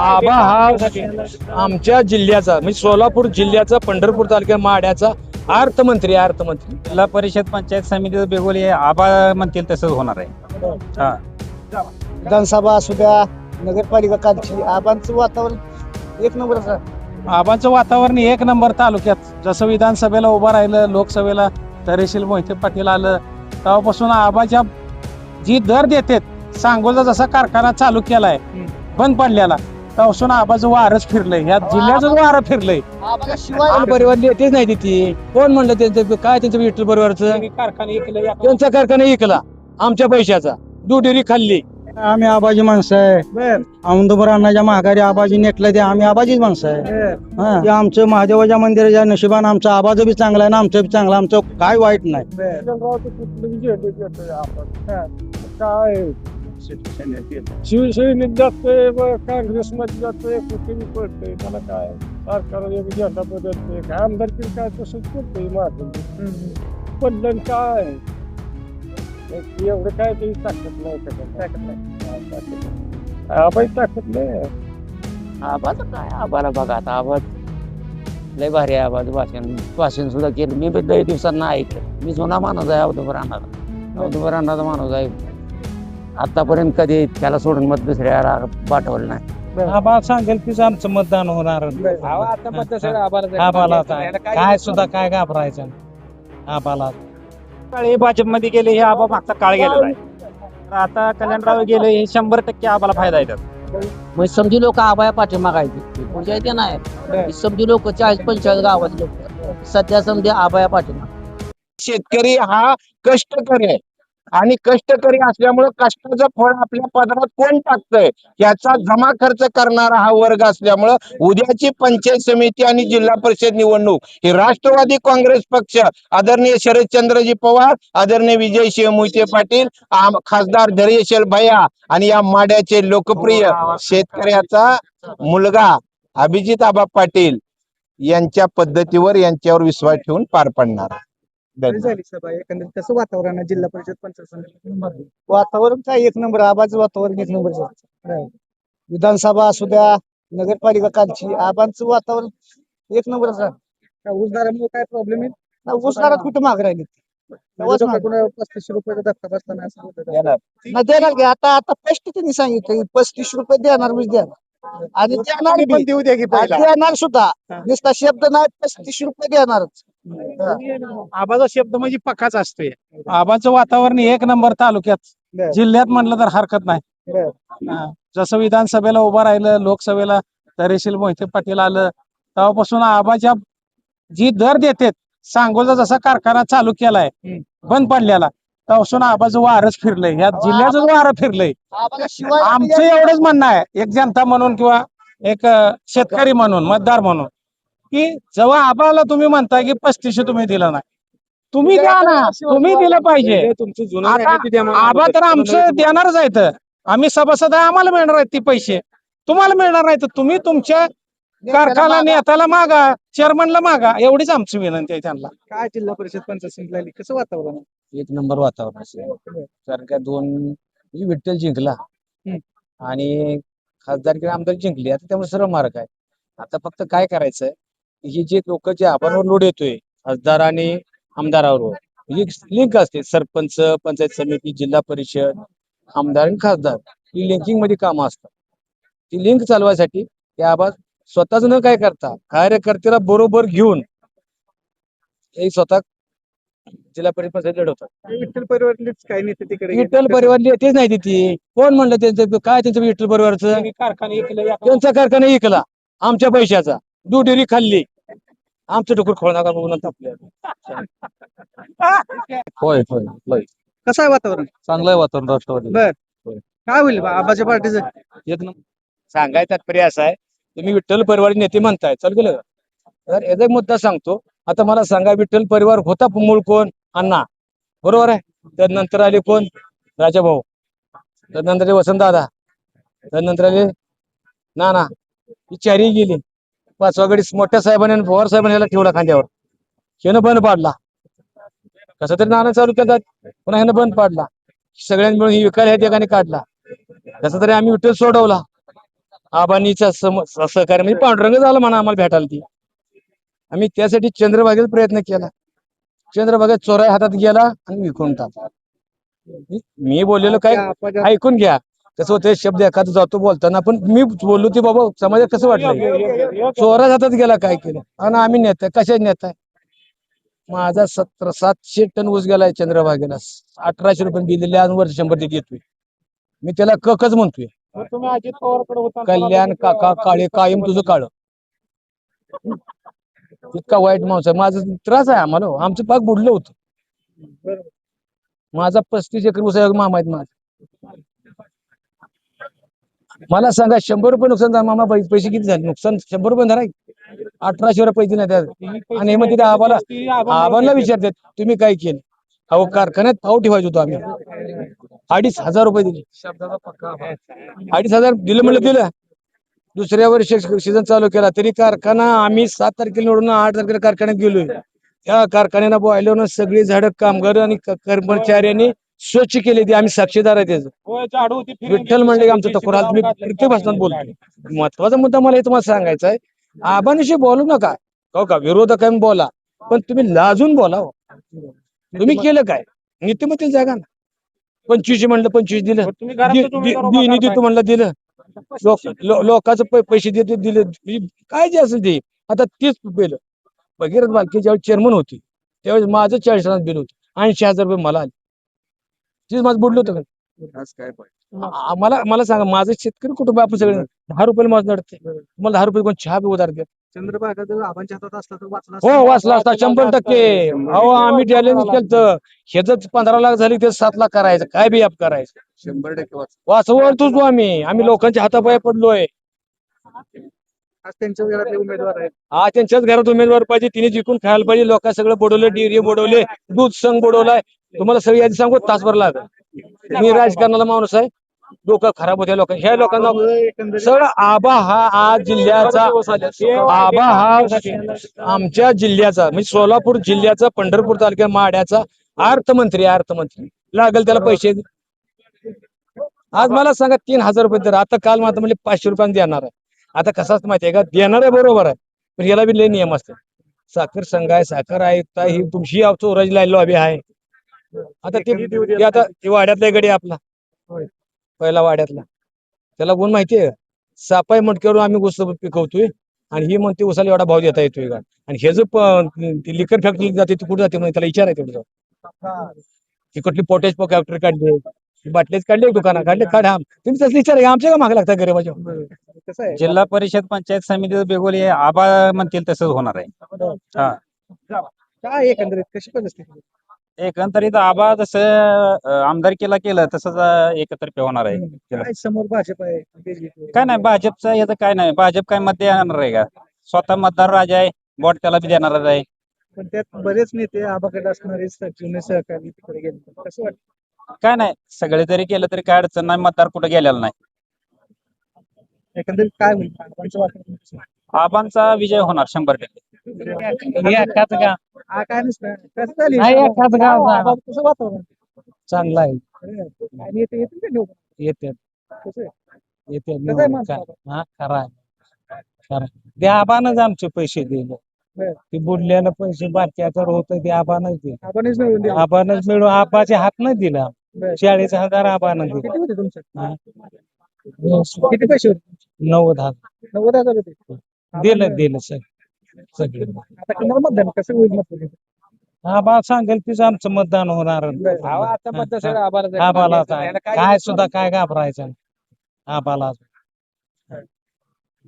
आबा हा आमच्या जिल्ह्याचा म्हणजे सोलापूर जिल्ह्याचा पंढरपूर तालुक्या माड्याचा अर्थमंत्री आहे, अर्थमंत्री. जिल्हा परिषद पंचायत समितीचं बेगोली हे आबा म्हणतील तसंच होणार आहे. हा. विधानसभा असू द्या नगरपालिका कालची आबांचं वातावरण एक नंबरच आहे. आबांचं वातावरण एक नंबर तालुक्यात. जसं विधानसभेला उभं राहिलं लोकसभेला तहसील मोहिते पाटील आलं तेव्हापासून आबाच्या जी दर देतात सांगोला जसा कारखाना चालू केलाय बंद पडलेला. तेव्हापासून आबाचं वारच फिरलंय. या जिल्ह्याचं वारं फिरलंय. शिवाय परिवार येतेच नाही तिथे. कोण म्हणलं त्यांचं काय त्यांचं विठ्ठल परिवारचं कारखाना इकलं त्यांचा कारखाना इकला आमच्या पैशाचा. दुडेरी खाल्ली. आम्ही आबाजी माणसं आहे. औंदुबर अण्णाच्या महागारी आबाजी नेटलं ते आम्ही आबाजीच माणसं आहे. हा. ते आमचं महादेवाच्या मंदिराच्या नशिबान आमचं आबाज बी चांगलं आहे ना आमचं बी चांगलं. आमचं काय वाईट नाही. काय? शिवसेनेत जातोय काँग्रेसमध्ये जातोय कुठेही पडतोय मला काय सरकार एक झेंडा बदलतोय काय आमदारकी काय तसंच करतोय माझं पडलं काय एक एवढं काय तरी ताकद नाही. ताकद नाही नाही. आबाई ताकद नाही आवाज काय आबाला बघा आता आवाज लय भारी आहे आवाज भाषण भाषण सुद्धा केलं मी लय दिवसांना ऐकलं मी जुना माणूस आहे अवधूभर अण्णाचा अवधूभर अण्णाचा माणूस आहे आतापर्यंत कधी त्याला सोडून मत दुसऱ्याला पाठवलं नाही. आबा सांगेल तीच आमचं मतदान होणार. आबाला काय सुद्धा काय घाबरायचं आबाला काळ हे भाजपमध्ये गेले हे आबा मागचा काळ गेलेला आहे. तर आता कल्याणराव गेले हे शंभर टक्के आबाला फायदा त्याचा. मग समजी लोक आबाया पाठीमागायची म्हणजे ते नाही. समजी लोक चाळीस पंचेचाळीस गावात लोक. सध्या समजे आबाया पाठीमाग. शेतकरी हा कष्टकरी आहे. आणि कष्टकरी असल्यामुळे कष्टाचं फळ आपल्या पदरात कोण टाकतंय याचा जमा खर्च करणारा हा वर्ग असल्यामुळं उद्याची पंचायत समिती आणि जिल्हा परिषद निवडणूक ही राष्ट्रवादी काँग्रेस पक्ष आदरणीय शरदचंद्रजी पवार आदरणीय विजयसिंह मोहिते पाटील आम- खासदार धैर्यशील भैया आणि या माड्याचे लोकप्रिय शेतकऱ्याचा मुलगा अभिजित आबा पाटील यांच्या पद्धतीवर यांच्यावर विश्वास ठेवून पार पडणार. झाली. सभा एकंदरीत. कसं वातावरण आहे? जिल्हा परिषद पंचायत समिती वातावरण काय? एक नंबर आबाचं वातावरण एक नंबर विधानसभा असू द्या नगरपालिका कालची आबांचं वातावरण एक नंबरच आहे उजदारामुळे काय प्रॉब्लेम आहे? उस्मानात कुठं माग राहिली? तेव्हाच मागं. पस्तीस रुपये धक्का बसताना असं. नाही देणार की. आता आता स्पष्ट त्यांनी सांगितलं पस्तीस रुपये देणार म्हणजे देणार. आणि देणार बी. देऊ द्या की आणि देणार सुद्धा. नुसता शब्द नाही पस्तीस रुपये देणारच. आबाचा शब्द म्हणजे पक्काच असतोय. आबाचं वातावरण एक नंबर तालुक्यात. जिल्ह्यात म्हणलं तर हरकत नाही. जसं विधानसभेला उभं राहिलं लोकसभेला तहसील मोहिते पाटील आलं तेव्हापासून आबाच्या जी दर देतात सांगोला जसा कारखाना चालू केलाय बंद पडलेला तेव्हापासून आबाचं वारच फिरलंय. या जिल्ह्याचं वारं फिरलंय. आमचं एवढंच म्हणणं आहे. एक जनता म्हणून किंवा एक शेतकरी म्हणून मतदार म्हणून. की जेव्हा आबाला तुम्ही म्हणता की पस्तीसशे तुम्ही दिलं नाही तुम्ही द्या ना तुम्ही दिलं पाहिजे. तुमचं जुनं द्या मला. आबा तर आमचं देणारच आहेत. आम्ही सभासद आहे, आम्हाला मिळणार आहेत ती पैसे. तुम्हाला मिळणार नाहीत तुम्ही तुमच्या कारखाना नेत्याला मागा चेअरमनला मागा एवढीच आमची विनंती आहे त्यांना. काय जिल्हा परिषद पंचायत कसं वातावरण आहे? एक नंबर वातावरण असेल कारण का दोन म्हणजे विठ्ठल जिंकला. आणि खासदारकी आमदार जिंकली. आता त्यामुळे सर्व मार्ग आहे. आता फक्त काय करायचंय? ही जे लोक जे आपणवर लोड येतोय खासदार आणि आमदारावर लिंक असते. सरपंच पंचायत समिती जिल्हा परिषद आमदार आणि खासदार ही लिंकिंगमध्ये कामं असतात. ती लिंक चालवायसाठी ते आबा स्वतःच न काय करता कार्यकर्त्याला बरोबर घेऊन हे स्वतः जिल्हा परिषद लढवतात. विठ्ठल परिवारलेच काय नेते तिकडे. विठ्ठल परिवार येतेच नाही तिथे. कोण म्हणलं त्यांचं काय त्यांचं विठ्ठल परिवारचं? कारखाना त्यांचा कारखाना इकला आमच्या पैशाचा. दुडेरी खाल्ली. आमचं डुकर खोळ नका बघून आपल्या होय होय होय कसं आहे वातावरण? चांगलं आहे वातावरण राष्ट्रवादी. बर. काय होईल बा- आबाच्या पार्टीचं? एक नंबर. सांगाय तात्पर्य असा आहे तुम्ही विठ्ठल परिवार नेते म्हणताय चालू का? तर याचा एक मुद्दा सांगतो आता मला सांगा विठ्ठल परिवार होता मूळ कोण? अण्णा. बरोबर आहे? त्यानंतर आले कोण? राजाभाऊ. त्यानंतर आले वसंतदादा. त्यानंतर आले नाना. ही चारही गेली. पाचवा गडी मोठ्या साहेबांनी पवार साहेबांनी याला ठेवला खांद्यावर. ह्यानं बंद पाडला. कसं तरी नाना चालू केला पुन्हा ह्यानं बंद पाडला. सगळ्यांनी मिळून ही ह्या ठिकाणी काढला. कसं तरी आम्ही विठ्ठल सोडवला. आबानीचा सम सहकार्य म्हणजे पांडुरंग झाला म्हणा आम्हाला भेटायला ती. आम्ही त्यासाठी चंद्रभागेत प्रयत्न केला. चंद्रभागेत चोराय हातात गेला आणि विकून टाकला. मी- मी बोललेलो काय? ऐकून घ्या. कसं होतं शब्द एखादा जातो बोलताना पण मी बोललो ते बाबा समाजात कसं वाटलं? चोरा हातात गेला काय केलं? आणि आम्ही नेता कशा नेताय? माझा सतरा सातशे टन ऊस गेलाय चंद्रभागेला. अठराशे रुपये बिल दिले आज वर्ष शंभर ते देतोय मी त्याला ककच म्हणतोय. अजित पवारकडे कल्याण काका काळे कायम तुझं काळ. इतका वाईट माणूस आहे. माझा त्रास आहे आम्हाला. आमचं पाक बुडलं होतं. माझा पस्तीस एकर ऊस मामा आहेत माझा. मला सांगा शंभर रुपये नुकसान झालं मामा पैसे किती झाले? नुकसान शंभर रुपये झाला. अठराशे रुपये पैसे नाही त्यात. आणि हे मग तिथे आबाला आबाला विचारतात तुम्ही काय केलं? अहो कारखान्यात पाव ठेवायचो होतो आम्ही. अडीच हजार रुपये दिले. अडीच हजार दिलं म्हणलं दिलं. दुसऱ्या वर्षी सीझन चालू केला तरी कारखाना आम्ही सात तारखेला निवडून आठ तारखेला कारखान्यात गेलोय. त्या कारखान्याला बोलावून सगळी झाडं कामगार आणि क- कर्मचाऱ्यांनी स्वच्छ केली ती आम्ही साक्षीदार आहे त्याचं. विठ्ठल म्हणले आमचं टकोर आज मी प्रत्येक भाषणात बोलतो. महत्त्वाचा मुद्दा मला तुम्हाला सांगायचा आहे. आबानिशी बोलू नका. हो का? विरोधक आहे बोला. पण तुम्ही लाजून बोला हो. तुम्ही केलं काय? नीतिमत्तेला जागा ना. पंचवीस म्हणलं पंचवीस दिलं. देतो म्हणलं दिलं. लोकांचं पैसे देते दिले. म्हणजे काय जे असेल ते. आता तेच पेलं. भगीरथ बालके ज्यावेळी चेअरमन होती त्यावेळेस माझं चाळीस हजार बिल होतं. ऐंशी हजार रुपये मला आले. तेच माझं बुडलं होतं का आ- मला मला सांगा माझं शेतकरी कुटुंब आपण सगळे दहा रुपये माझं नडते. मला दहा रुपये कोण चहा बी उधार द्या चंद्रभागा जर आबांच्या हातात असला तर वाचला हो वाचला असता शंभर टक्के. अहो आम्ही चॅलेंज केलं ह्याच पंधरा लाख झाली ते सात लाख करायचं. काय बी ॲप करायचं. शंभर टक्के वाचवतोच तो आम्ही. आम्ही लोकांच्या हातापाया पडलोय. आज त्यांच्या घरातले उमेदवार आहेत. हा त्यांच्याच घरात उमेदवार पाहिजे. तिने जिंकून खायला पाहिजे. लोक सगळं बुडवलं डेअरी बुडवले दूध संघ बुडवलाय. तुम्हाला सगळी यादी सांगू तासभर लागेल. मी राजकारणाला माणूस आहे. डोकं खराब होत्या लोक ह्या लोकांना सगळं आबा हा आज जिल्ह्याचा आबा हा आमच्या जिल्ह्याचा म्हणजे सोलापूर जिल्ह्याचा पंढरपूर तालुक्या माड्याचा अर्थमंत्री आहे, अर्थमंत्री. लागेल त्याला पैसे. आज मला सांगा तीन हजार रुपये तर आता काल मात्र म्हणजे पाचशे रुपयाने देणार आहे. आता कसं असतं माहितीये का? देणार आहे बरोबर आहे. पण याला बी लय नियम असतात. साखर संघ आहे साखर आयुक्त आहे ही तुमची चोराजी अभि आहे. आता ते आता ते वाड्यातला गडी आपला. पहिला वाड्यातला. त्याला गुण माहितीये? सापाई मटक्यावर आम्ही ऊस पिकवतोय आणि ही म्हणते उसाला एवढा भाव देता येतोय का? आणि हे जो लिकर फॅक्टरी जाते ती कुठे जाते? म्हणे त्याला विचार आहे तेवढं. ती कुठली पोटॅश फॅक्टरी काढली बाटलीच काढली दुकाना काढले काढा तुम्ही तसं विचार आहे आमच्या का मागे लागता गरीबाच्या? कसं आहे? जिल्हा परिषद पंचायत समिती बेगोली आबा म्हणतील तसंच होणार आहे. काय एकंदरीत? कशी परिस्थिती? एकंदरीत आबा जसं आमदारकीला केलं तसंच अं, एकतर्फे होणार आहे. काय समोर भाजप आहे? BJP. काय नाही भाजपचं याचं काय नाही. भाजप काय मत देणार आहे का? स्वतः मतदार राजा आहे वोट त्याला बी देणारच आहे. पण त्यात बरेच नेते आबाकडे असणारे स- जुने सहकारी तिकडे गेले. कसं वाटतं? काय नाही सगळे जरी केलं तरी काय अडचण नाही मतदार कुठं गेलेला नाही. एकंदरीत काय होईल आबांचं वाटतं कसं? आबांचा विजय होणार शंभर टक्के. हा काय नसतं. कसं झाली नाही, एकाच गाव जा. आबा- कसं वातावरण? चांगला आहे. आणि येते येतील का निवडून? येते कसं आहे? येते कसं आहे माणसं आबा? हा खरा आहे. खरा ते आबानच आमचे पैसे दिले. बरं. ते बुडल्याला पैसे बारक्याचं होतं ते आबानच दिले. निवडून दिलं. आबानच मिळून आबाच्या हात नाही दिला. बरं. चाळीस हजार आबानं दिले. किती होते तुमचे? हा. किती पैसे होते? नव्वद हजार. नव्वद हजार होते. दिलं दिलं सग सगळे. आता कुणाला मतदान? कसं होईल मतदान आबा सांगेल तीच आमचं मतदान होणार. आता सगळं आबाला आबाला काय सुद्धा काय घाबरायचं. आबाला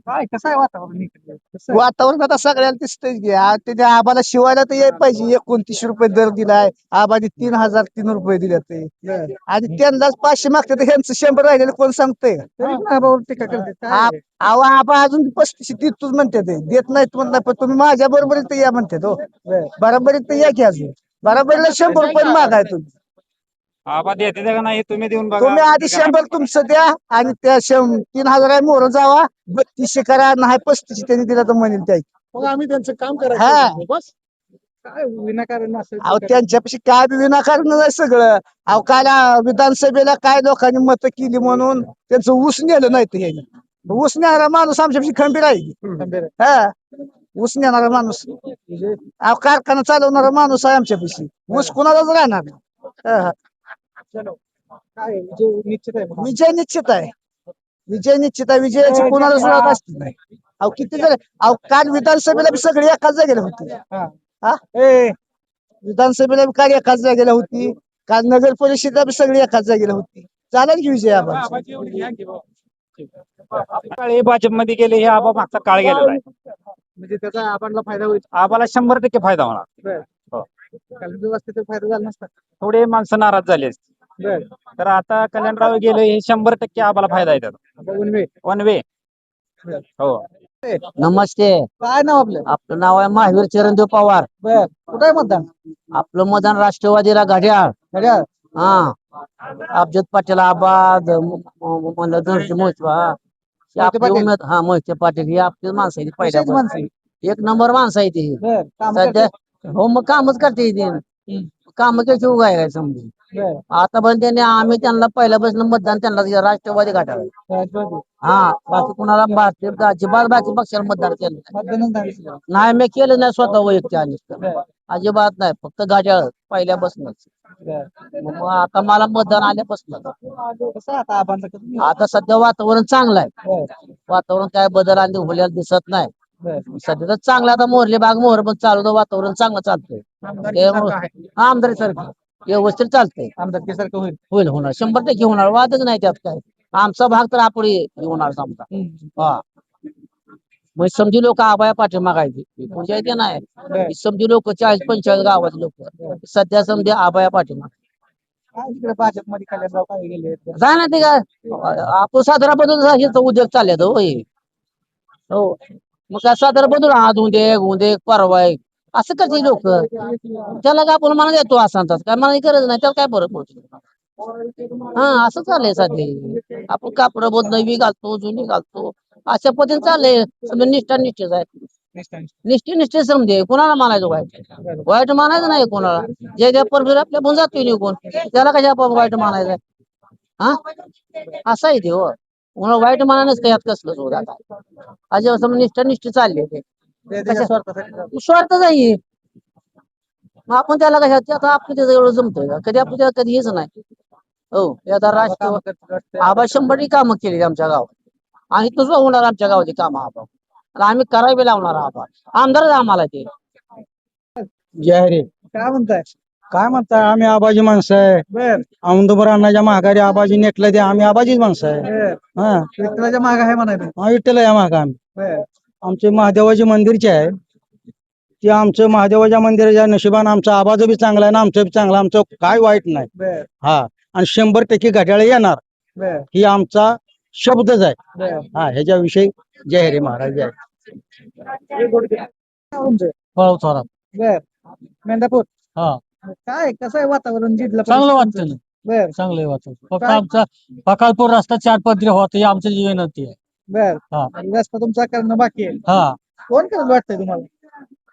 काय कसं आहे वातावरण इकडे? कसं आहे? वातावरण आता सगळ्याला दिसतंय की आ- त्याच्या आबाला शिवायला तर यायला पाहिजे. एकोणतीसशे रुपये दर दिलाय. आबाने तीन हजार तीन रुपये दिले ते. आणि त्यांनाच पाचशे मागते तर ह्यांचं शंभर राहिलेलं कोण सांगतंय? आबावर टीका करते. अहो आबा अजून पस्तीसशे देतोच म्हणते ते. देत नाहीत म्हणलं पण तुम्ही माझ्या बरोबर इथं या म्हणते तो. बरोबर इथं या की अजून. बरोबरीला शंभर रुपये मागाय तुम्ही. आबा देते का नाही तुम्ही देऊन बघा. तुम्ही आधी शंभर तुमचं द्या आणि त्या शं- तीन हजार मोर जावा. बत्तीसशे करा नाही पस्तीसशे त्यांनी दिला तर म्हणेल त्या मग आम्ही त्यांचं काम हा. करायचं बस. काय विनाकारण अहो त्यांच्यापाशी काय बी विनाकारण नाही सगळं. अहो काल आ, विधानसभेला काय लोकांनी मत केली म्हणून त्यांचं ऊस नेलं नाही तर ह्याने. ऊस नेणारा माणूस आमच्यापाशी खंबीर आहे. हा. ऊस नेणारा माणूस. अहो, कारखाना चालवणारा माणूस आहे आमच्यापाशी. ऊस कुणालाच राहणार नाही. हा, हा. विजय निश्चित आहे. विजय निश्चित आहे. विजयाची कुणाला सुद्धा असते नाही. अहो किती जण अहो काल विधानसभेला बी सगळी एकाच जागेला होती. हा. ए. विधानसभेला बी काल एकाच जागेला होती. काल नगर परिषदेला बी सगळी एकाच जागेला होती. चालेल की विजय आबा काळे भाजपमध्ये गेले हे आबा मागचा काळ गेलेला आहे. म्हणजे त्याचा आपल्याला फायदा होईल. आबाला शंभर टक्के फायदा होणार. काल व्यवस्थित फायदा झाला नसता. थोडे माणसं नाराज झाले असते तर आता कल्याणराव गेले हे शंभर टक्के आबाला फायदा आहे त्याचा. One way. हो. नमस्ते. काय नाव आपलं? आपलं नाव आहे महावीर चरणदेव पवार. बर. कुठं आहे मतदान? आपलं मतदान राष्ट्रवादीला घड्याळ. घड्याळ. हा. अब्जद पाटील आबाद म्हणलं धनुष्य मोहितवा हे आपली पाटील. उमेद हा मोहिते पाटील. ही आपली माणसं आहे ती कशाची पहिल्या माणसं आहे? एक नंबर माणसं आहे ती बर. काम सध्या करते. हो मग कामच करते ती. काम कशी उगाय काय समजून. आतापर्यंत त्यांनी आम्ही त्यांना पहिल्यापासून मतदान त्यांना राष्ट्रवादी राष्ट्रवादी. हा बाकी कुणाला भारतीय अजिबात बाकी पक्षाला मतदान केलं नाही. मी केलं नाही स्वतः वैयक्तिक बर. अजिबात नाही फक्त गाड्या पहिल्यापासूनच. मग आता मला मतदान आल्यापासून आता सध्या वातावरण चांगलं आहे. वातावरण काय बदल आणि होल्याला दिसत नाही. सध्या तर चांगलं आता मोरले बाग मोहर पण चालू वातावरण चांगलं चालतंय. आमदारी सारखं व्यवस्थित चालतंय. आमदारकीसारखं होईल. होईल होणार. शंभर टक्के होणार. वादच नाही त्यात काय. आमचा भाग तर आपण होणार समजा. हा. मग समजी लोक आबाया पाठी मागायची कोणत्या इथे नाही. समजी लोक चाळीस पंचेचाळीस गावाचे लोक. सध्या समजे आबाया पाठी काय ना ते काय. आपण साधारण बदल उद्योग चालले हो. मग काय साधारण बदल आज उद्या उद्या परवा एक. असं करते लोक? त्याला काय आपण म्हणा देतो असा काय मला गरज नाही त्याला काय फरक पडतो? हा असं चाललंय साधे आपण कापड बोध नवी घालतो जुनी घालतो. अशा पद्धतीने चाललंय. समजा निष्ठा निष्ठेच आहे. निष्ठे निष्ठे समजे कोणाला मानायचं वाईट? वाईट मानायचं नाही कोणाला. जे जे परमेश्वर आपल्या पण जातोय निघून त्याला कशा आपण वाईट मानायचं हा? असं आहे ते हो. कोणाला वाईट मानानच काय कसलं कसलं आता. अशा समजा निष्ठा निष्ठे चालले. ते स्वार्थ नाही. मग आपण त्याला कशा ते आता आपण त्याचं एवढं जमतोय का? कधी आपण त्याला कधी हेच नाही. हो ते आता राष्ट्र आबा शंभर कामं केली आमच्या गावात. आणि तुझं होणार आमच्या गावाची कामं आबा. आणि आम्ही करावी लावणार आबा. आमदारच आम्हाला ते. जय रे काय म्हणताय? काय म्हणताय? आम्ही आबाजी माणसं आहे. बर. औंदुबर अण्णाच्या माघारी आबाजी नेटलं ते आम्ही आबाजीच माणसं आहे. बर. हा. विठ्ठलाच्या माग आहे म्हणायचं. हा, विठ्ठल या माग आम्ही. बर. आमचे महादेवाचे मंदिरचे आहे. ते आमचं महादेवाच्या मंदिराच्या नशिबानं आमचं आबाज बी चांगला आहे ना आमचं बी चांगलं आहे. आमचं काय वाईट नाही. हा. आणि शंभर टक्के घड्याळ येणार. ही आमचा शब्दच आहे. हा ह्याच्याविषयी जय हरी महाराज जय. बर. मेंढापूर हा. काय कसं आहे वातावरण जिल्हा चांगलं वाटतं ना. बर. चांगलं वाटतं फक्त? आमचा पकालपूर रस्ता चार पदरी होत ही आमची जी विनंती आहे. बर. हा. आणि रस्ता तुमचा करणं बाकी आहे. हा. कोण करत वाटतंय तुम्हाला?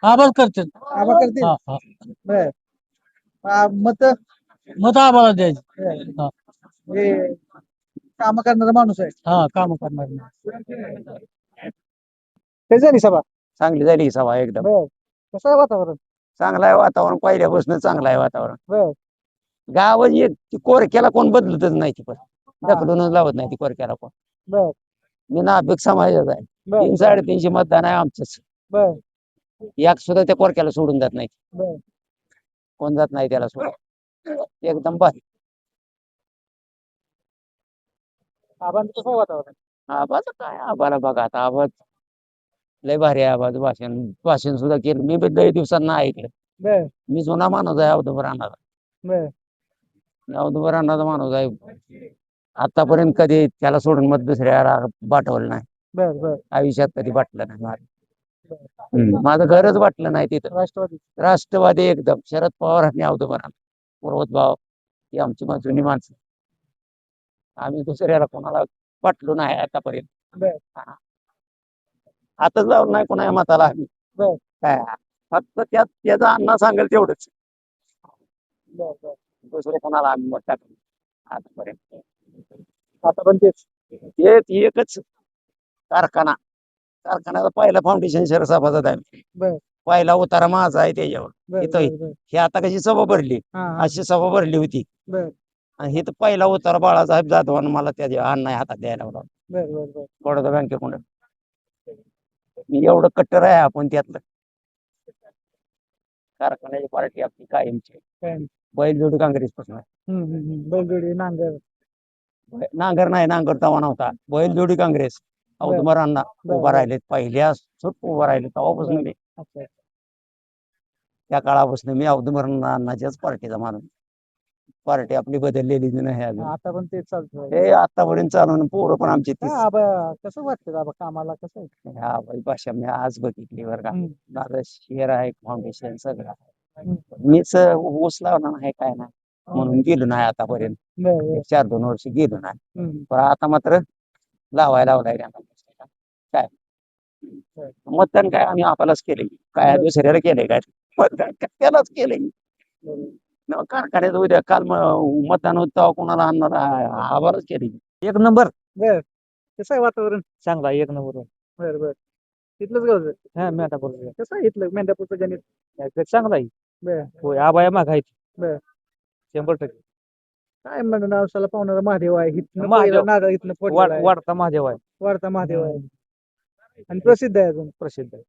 आभार करते आबा करतील? हा हा. बर. आ, मत? मत आम्हाला द्यायची. हा. हे काम करणारा माणूस आहे. हा काम करणार नाही. ते झाली सभा? चांगली झाली सभा एकदम. बर. कसं आहे वातावरण? चांगलं आहे वातावरण. पहिल्यापासून चांगलं आहे वातावरण. बर. गावात एक ती कोरक्याला कोण बदलतच नाही ती पण ढकलूनच लावत नाही ती कोरक्याला कोण. बर. मी नाभिक समाजाचा आहे. बर तीन साडेतीनशे मतदान आहे आमचंच. बर. एक सुद्धा त्या कोरक्याला सोडून जात नाही. बर. कोण जात नाही त्याला सोडून. एकदम भारी आबांचं कसं आहे वातावरण? आवाज काय? आबाला बघा आता. आवाज लय भारी आहे आवाज भाषण भाषण सुद्धा केलं. मी बी लय दिवसांना ऐकलं. बर. मी जुना माणूस आहे अवधूबर अण्णाचा बर. अण्णाचा माणूस आहे. आतापर्यंत कधी त्याला सोडून मत दुसऱ्याला पाठवलं नाही. बर बर. आयुष्यात कधी वाटलं नाही मला हम्म, माझं घरच वाटलं नाही तिथं. राष्ट्रवादी. राष्ट्रवादी एकदम. शरद पवार आणि अवधूबर अण्णा पर्वत भाव. ही आमची मा- जुनी माणसं. आम्ही दुसऱ्याला कोणाला वाटलो नाही आतापर्यंत. बर. हा. हातच लावलं नाही कोणा मताला आम्ही. बर. काय? फक्त त्यात त्याचा अण्णा सांगेल तेवढंच. बर बर. दुसरं कोणाला आम्ही मत टाकलं आतापर्यंत. आता पण तेच. ते एकच कारखाना. कारखान्याचा पहिला फाउंडेशन शहर सभासद आहे. बर. पहिला उतारा माझा आहे त्याच्यावर. बर इथं बर बर. ही आता कशी सभा भरली? हा हा. अशी सभा भरली होती. बर. आणि हे तर पहिला उतारा बाळासाहेब जाधवानं मला त्याच्या अण्णा हातात द्यायला लावला. बर बर बर. बडोदा बँकेकडून मी एवढं कट्टर आहे आपण त्यातलं. कारखान्याची पार्टी आपली कायमची. काय? बैलजोडी काँग्रेस पासून हम्म हम्म हम्म. बैलजोडी नांगर. नांगर नाही नांगर तवा नव्हता. बैलजोडी काँग्रेस. बर. औदुंबरांना बर, उभा बर. राहिले. पहिल्या सुट उभा राहिले तेव्हापासून मी. त्या काळापासून मी औदुंबरांनाच्याच पार्टीचा माणूस. पार्टी आपली बदललेली नाही अजून. आता पण तेच चालतं हे आतापर्यंत चालून पोरं पण आमची कसं वाटतं बाबा कामाला? कसं आहे? ह्या बाई भाषा मी आज बघितली बरं का. माझं शेअर आहे फाउंडेशन सगळं आहे. मीच ऊस लावणार नाही काय नाही. म्हणून गेलो नाही आतापर्यंत. एक चार दोन वर्ष गेलो नाही. पण आता मात्र लावायला लावलाय. काय? मतदान काय आम्ही आपल्यालाच केले काय दुसऱ्याला केले काय? मतदान त्यालाच केले कारखान्यात उद्या काल म- मतदान होतं तेव्हा कोणाला आणणार? आभारच केले एक नंबर. बर. कसं आहे वातावरण? चांगला एक नंबर. बर बर. इथलंच गावचं हा मेटापूर कसं आहे इथलं? मेंढ्यापूरचं गणित? चांगला आहे. होय आबाया मागायची बर. शंभर टक्के. काय म्हणणं नावसाला पाहुणारा महादेव आहे. इथनं महादेव. पहिलं नारळ इथनं वाढ- पडलेला आहे. वाढता महादेव आहे. वाढता महादेव आहे. आणि प्रसिद्ध आहे अजून. प्रसिद्ध आहे.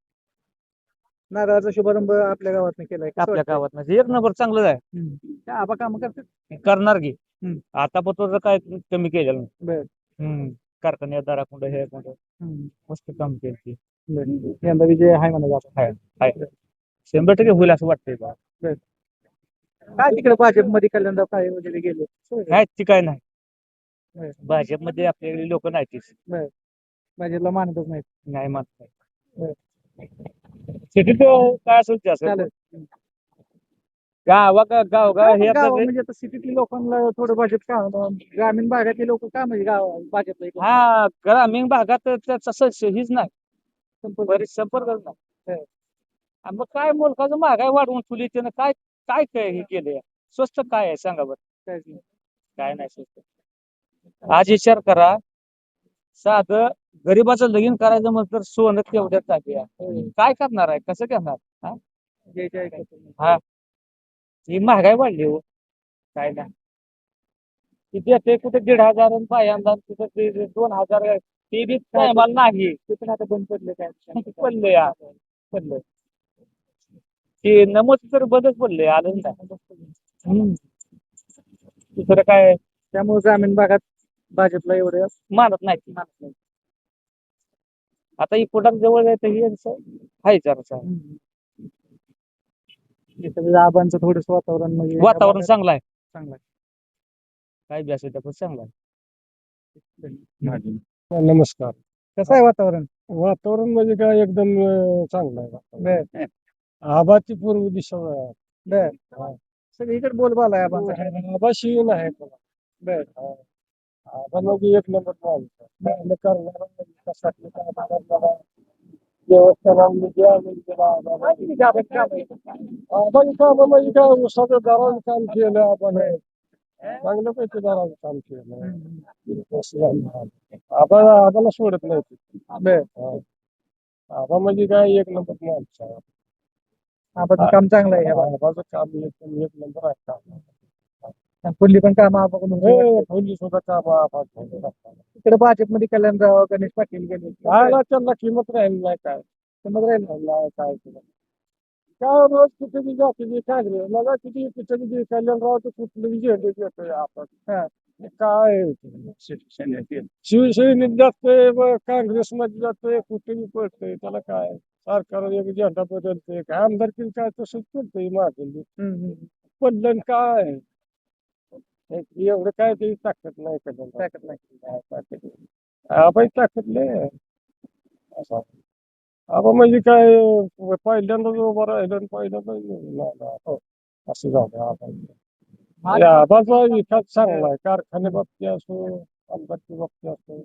नारळाचा शुभारंभ आपल्या गावात केलाय कसं आपल्या? गावात म्हणजे एक नंबर चांगलं आहे. हम्म. काय आबा काम करतात. करणार की. हम्म. आता पण काय कमी केलेलं नाही. बर. हम्म. कारखान्यात दाराकुंड हे कुंड हम्म. मस्त काम केलं बर. यंदा विजय आहे म्हणा शंभर टक्के होईल असं वाटतंय बा. काय तिकडे भाजपमध्ये कल्याणराव काय वगैरे गेले? काय ती काय नाही. बर. भाजपमध्ये आपल्याकडे लोक नाही तीच भाजपला मानतच नाही नाही मानत. सिटीत काय असेल ते असेल. चालेल. गावा गाव गाव गाव हे गाव आपलं म्हणजे आता सिटीतल्या लोकांना थोडं भाजप का ग्रामीण भागातले लोक का म्हणजे गाव भाजपला इकडे? हा ग्रामीण भागात तर तसं हीच नाही. संपर्क- बरीच संपर्कच नाही. आणि मग काय मुलकाचं महागाई वाढवून ठेवली त्यानं? काय काय काय हे केलंय? स्वस्त काय आहे? सांगा बरं. काय नाही स्वस्त. आज विचार करा. साधं गरीबाचं लगीन करायचं म्हटलं तर सोनं तेवढ्यात जागे आहे. काय करणार आहे? कसं करणार? नाही. ही. महागाई वाढली हो. काय नाही. किती ते कुठे दीड हजार आणि पायांदा कुठे ते दोन हजार. ते बी टायमाला नाही. आता बंद पडले काय? पडले या पडलं ते नमूद तर बदच पडले आलं नाही दुसरं काय? त्यामुळे ग्रामीण भागात भाजपला एवढं मानत नाही. मानत नाही. आता ही पोटात जवळ आहे तर हे यांचं आहे जरासं इथं आबांचं थोडस वातावरण म्हणजे वातावरण चांगलं आहे. चांगलं आहे. काय बी असेल त्याचं चांगलं आहे. नमस्कार. कसं आहे वातावरण? वातावरण म्हणजे काय एकदम अं, चांगलं आहे वातावरण. आबाची पूर्व दिशा आहे. बर. सगळीकडे बोलबाल आहे आबांचा. आबाशी नाही कोणा. बर. आबा एक नंबर माणूस आहे. करणारा, विकासातलं काम करणारा, म्हणजे काय उसाचं दराचं काम केलं आपण चांगलं पैसे दराचं काम केलं. आबा आबाला सोडत नाही. हा. आबा म्हणजे काय? एक नंबर माणूस काम चांगलं आहे. आबाचं काम एक एक नंबर आहे काम. पुढली पण काम आबाकडून हे पोलीस सुद्धा काम करतात. इकडे भाजपमध्ये कल्याणराव गणेश पाटील गेले. त्यांना किंमत राहिली नाही काय. किंमत राहील नाही काय काय रोज कुठे जाते काँग्रेस मला किती कुठे बी कल्याणराव तर कुठले झेंडे घेतोय आपण. काय शिवसेनेत जातोय काँग्रेसमध्ये जातोय कुठे बी पडतोय त्याला काय? सरकार एक झेंडा बदलतोय काय आमदारकी काय तसंच करतोय मागे पडलं काय एवढं काय ते ताकद नाही कल्याण ताकद नाही. ताकद नाही. आबाई ताकद आहे. असं. आबा म्हणजे काय पहिल्यांदाच उभं राहिलं पहिल्यांदाच आला. हो. असं झालं या आबाचा विकास चांगला आहे कारखाने बाबतीत असो आमदारकी बाबतीत असो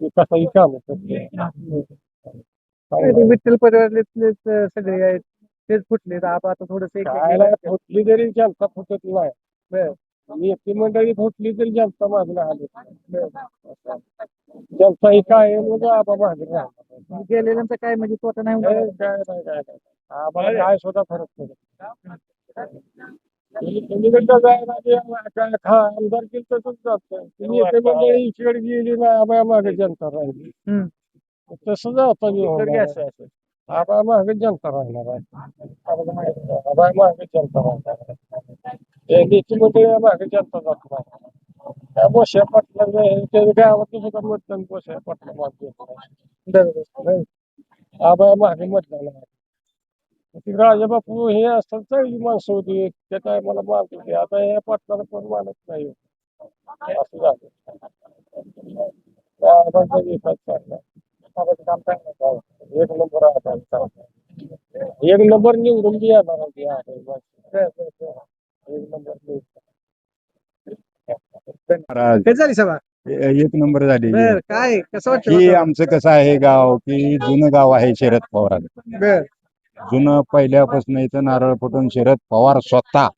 विकासाची काम करते विठ्ठल परिवारातलेच सगळे आहेत तेच फुटले. आता थोडस काय फुटली जरी जनता फुटत नाही. नेते मंडळी फुटली तरी जनता मागणं आली जनता ही काय म्हणजे आबा मागणं गेलेल्यांचा काय म्हणजे तोटा नाही? काय नाही काय नाही. आम्हाला काय सुद्धा फरक पडत पलीकडचं जायला आमदार केलं तसंच जातं. नेते मंडळी इकडे गेली ना आबा मागे जनता राहिली. हम्म. तसं जातं मी होणार. आबा मागे जनता राहणार आहे आबा मागे जनता राहणार आहे हे नेते मंडळी मागे जनता जात नाही बोश्या पाटला गावात सुद्धा मतदान बोश्या पाटला मागे आबा मागे मतदान आहे ती राजाबापू हे असतात चांगली माणसं होती त्या टायमाला मानत होते आता या पाटलाला पण मानत नाही असं झालं त्या आबाचं काम चांगलं झालं. एक नंबर आता चालला. एक नंबर निवडून आहे ते आबा. एक नंबर झाली सभा? एक नंबर झाली बर काय कसं की वाटतं? आमचं कसं आहे गाव की जुनं गाव आहे शरद पवार बर. जुनं पहिल्यापासून इथं नारळ फुटून शरद पवार स्वतः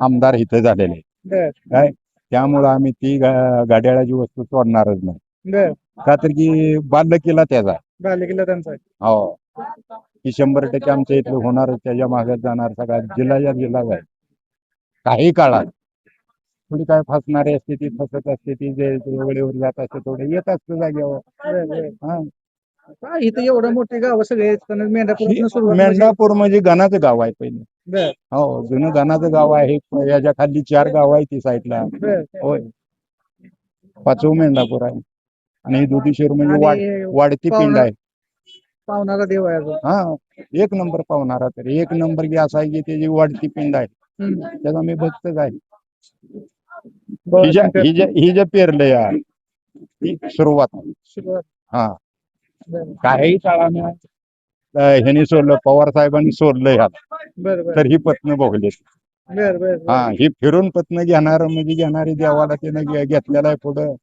आमदार इथं झालेले. बर. काय? त्यामुळं आम्ही ती गा- गाड्याळाची वस्तू सोडणारच नाही. बर. का तर की बाल्य केला त्याचा. बालेकिल्ला त्यांचा हो. की शंभर टक्के आमच्या इथलं होणार त्याच्यामागे जाणार सगळा जिल्हा जिल्हा आहे. काही काळात थोडी काय फसणारी असते ती फसत असते ती जे जे वेळेवर जात असते थोडे येत असतं जागेवर. बर बर हा इथं एवढं मोठी गाव सगळे आहेत, मेंढापूर सुरुवात म्हणजे- मेंढापूर म्हणजे गणाचं गाव आहे पहिले. बर. हो जुनं गणाचं गाव आहे याच्या खाली चार गाव आहे ती साईडला. बर. होय. पाचवं मेंढापूर आहे. आणि ही दुधीश्वर म्हणजे वाढ आणि वाढती पिंड आहे. पावणारा देव आहे अजून. हा एक नंबर पावणारा तर. एक नंबर की असा आहे की त्याची वाढती पिंड आहे. हम्म. त्याचा मी भक्तच आहे बरं, ही ही ही जे पेरलंय आहे, ती सुरुवात. आहे. सुरुवात. हा. बरं. काही काळाने ह्यांनी सोडलं पवार साहेबांनी सोडलं ह्याला. बरं बरं. तर ही पत्न भोगली बरं बरं हा ही फिरून पत्न घेणार म्हणजे घेणारी देवाला त्यानं घेतलेला आहे पुढं.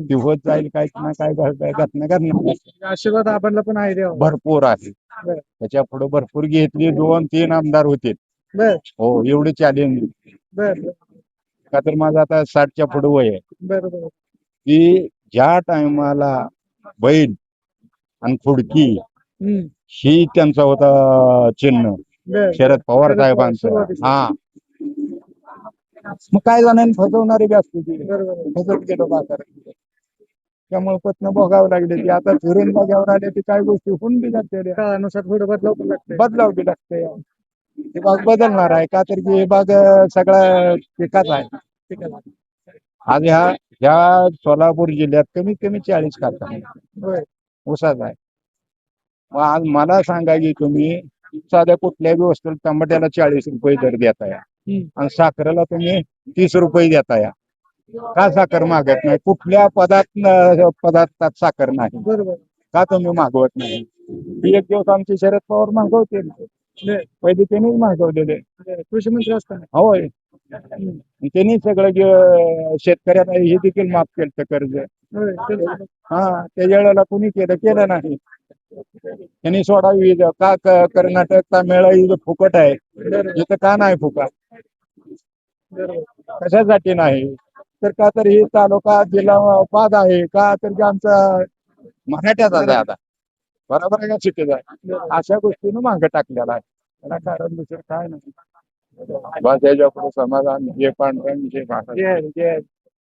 ती होत जाईल काय ना काय घटना करणार. आशीर्वाद आपणला पण आहे देवा भरपूर आहे. बरं. त्याच्या पुढे भरपूर घेतली दोन तीन आमदार होते बर. हो एवढे चॅलेंज बर बर. का तर माझं आता साठच्या पुढे वय आहे. बर बर. की ज्या टायमाला बैल आणि खुडकी हम्म. ही त्यांचा होता चिन्ह. बर. शरद पवार शरद पवार साहेबांचं. हा. मग काय जणांनी फसवणारी बी असते ती. फसवत गेलो बाजार त्यामुळे पत्न बघावं लागले ती. आता फिरून बघावर आले ती. काय गोष्टी होऊन बी लागते काळानुसार थोडं बदलाव पण बदलाव बी लागते ही बाग बदलणार आहे. का तर की हे बाग सगळा पिकाचा आहे. आहे आज ह्या ह्या सोलापूर जिल्ह्यात कमीत कमी चाळीस कारखाने ऊसाचा आहे. मग आज मला सांगा की तुम्ही साध्या कुठल्याही वस्तूला टमाट्याला चाळीस रुपये दर देताय. आणि साखरेला तुम्ही तीस रुपये देताय. का साखर मागत नाही? कुठल्या पदार्थ पदार्थात साखर नाही? का तुम्ही मागवत नाही? ती एक दिवस आमचे शरद पवार मागवते पहिले त्यांनीच मागवलेले. कृषी मंत्री असताना. होय. त्यांनी सगळं शेतकऱ्यांना हे देखील माफ केलं कर्ज. हा त्याच्या वेळेला कुणी केलं केलं नाही. त्यांनी सोडा वीज का कर्नाटक तामिळ फुकट आहे. इथं का नाही फुकट बरोबर कशासाठी नाही? तर का तर हे तालुका जिल्हा पाद आहे का तर की आमचा मराठ्याचा आहे आता. बरोबर आहे का चुकीचं आहे? अशा गोष्टीनं मागं टाकलेला आहे. त्याला कारण दुसरं काय नाही. बस याच्यापुढे समाधान जे पांढरण जे